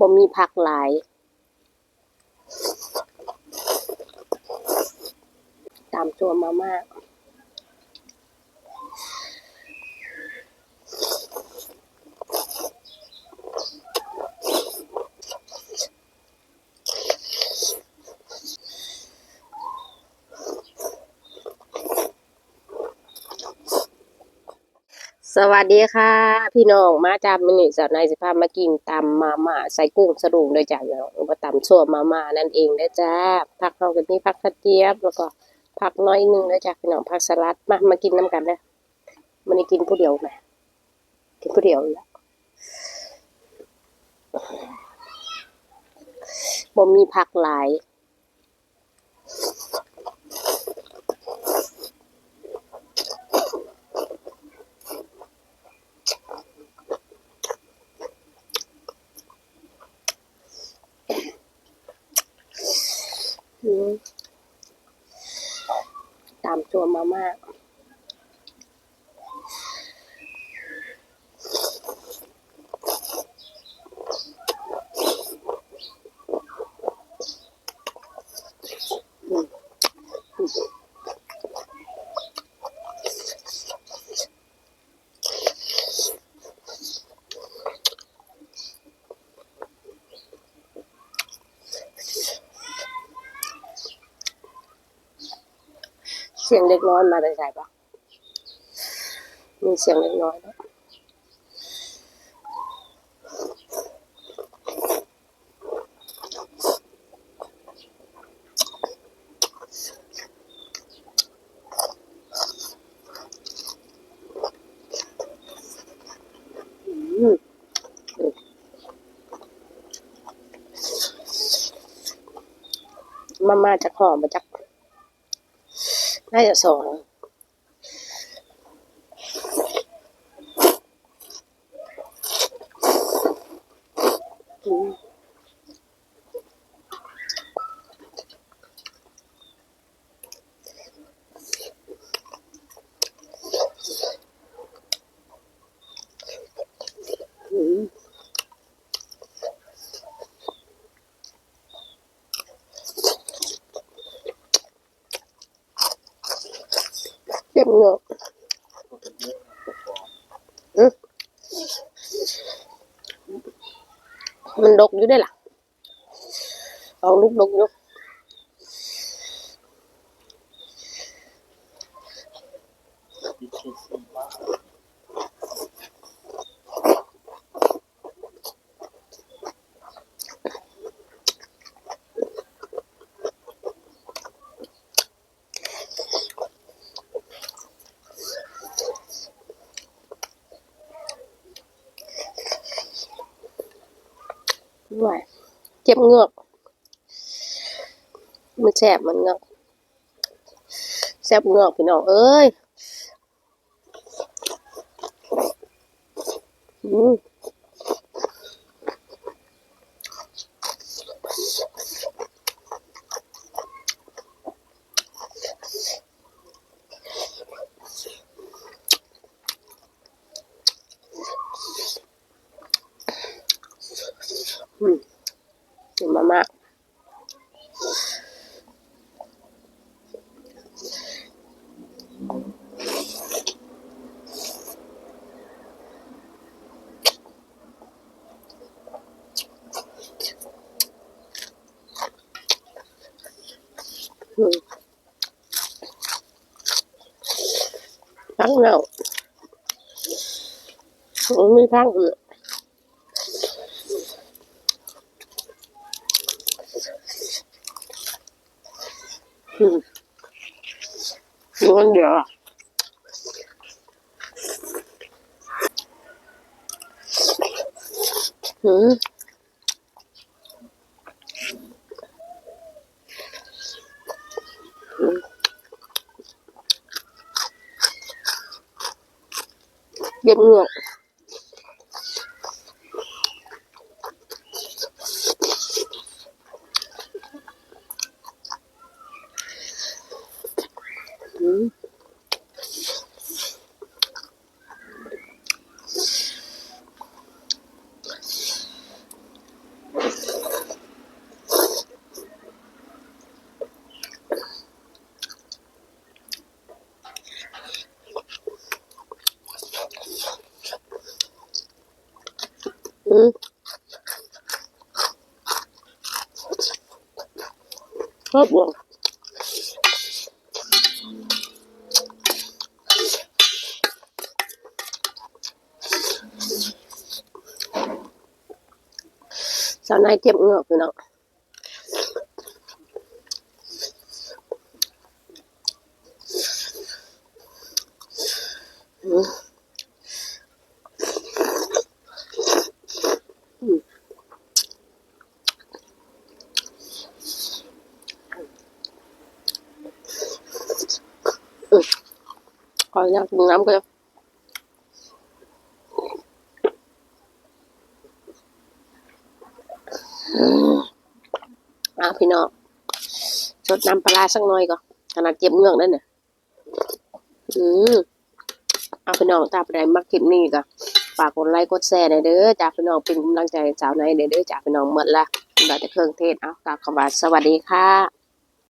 บ่มีผักหลาย ตามตัวมาม่า สวัสดีค่ะ พี่น้องมาจากมินิสาวนายสิพามากินตำมาม่าใส่กุ้งสะดุงโดยจ้ะพี่น้องมาตำชั่วมาม่านั่นเองเด้อจ้าผักเราก็มีผักกระเจี๊ยบแล้วก็ผักน้อยหนึงเด้อจ้ะพี่น้องผักสลัดมามากินน้ำกันเด้อมันกินผู้เดียวไหมกินผู้เดียวแล้วบ่มีผักหลาย อืม ตัวมาม่า สียงเล็กน้อยมาแต่ใส่ปะมีเสียงเล็กน้อยนะมมาม่าจากหอมมาจาก น่าจะสองอืม không được mình đục dưới đây là. Còn lúc đục được ได้ล่ะ เอาลูกดกอยู่ด้วยเจ็บเหงือก มันแสบมันเหงือกแสบเหงือกพี่น้องเอ้ยอืม กินมาม่า อืมพังเน่ามันมีพังอื่นอื อยู่คนเดียวอ่ะอืมอืมเย็บเหงือก ừ. hết rồi sau này tiệm ngược rồi đó ออยากกินน้ำก็อาพี่น้องชดน้ำปลาสักหน่อยก่อนขนาดเจ็บเงือกนั่นเนี่ยอืมเอาพี่น้องตาไปได้มักคลิปนี้ก็ฝากกดไลค์กดแชร์หน่อยเด้อจากพี่น้องเป็นกำลังใจสาวในเด้อจากพี่น้องหมดละเราจะเครื่องเทศเอากล่าวคำว่าสวัสดีค่ะ